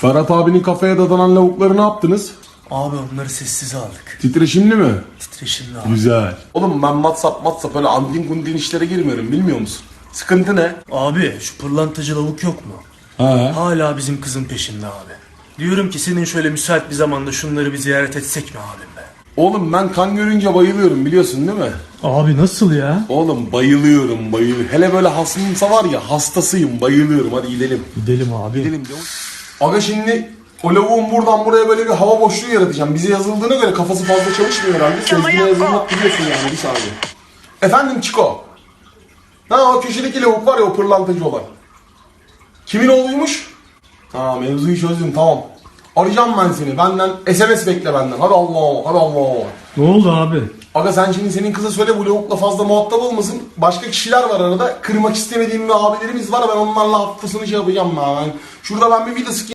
Ferhat abinin kafaya dadanan lavukları ne yaptınız? Abi onları sessize aldık. Titreşimli mi? Titreşimli abi. Güzel. Oğlum ben WhatsApp WhatsApp öyle andin kundin işlere girmiyorum bilmiyor musun? Sıkıntı ne? Abi şu pırlantacı lavuk yok mu? Ha. Hala bizim kızın peşinde abi. Diyorum ki senin şöyle müsait bir zamanda şunları bir ziyaret etsek mi abim be? Oğlum ben kan görünce bayılıyorum biliyorsun değil mi? Abi nasıl ya? Oğlum bayılıyorum bayılıyorum. Hele böyle hasımsa var ya hastasıyım bayılıyorum hadi gidelim. Gidelim abi. Gidelim de. Aga şimdi o lavuğun buradan buraya böyle bir hava boşluğu yaratacağım. Bize yazıldığına göre kafası fazla çalışmıyor herhalde. Sezgine yazılmak biliyorsun yani bir saniye. Efendim Çiko. Ha o köşedeki lavuk var ya o pırlantacı olan. Kimin oğluymuş? Ha mevzuyu çözdüm tamam. Arayacağım ben seni. Benden SMS bekle benden. Hadi Allah hadi Allah. Ne oldu abi? Aga sen şimdi senin kıza söyle bu lavukla fazla muhatap olmasın. Başka kişiler var arada. Kırmak istemediğim bir abilerimiz var. Ben onlarla haftasını şey yapacağım ben. Şurada ben bir vida sıkayım.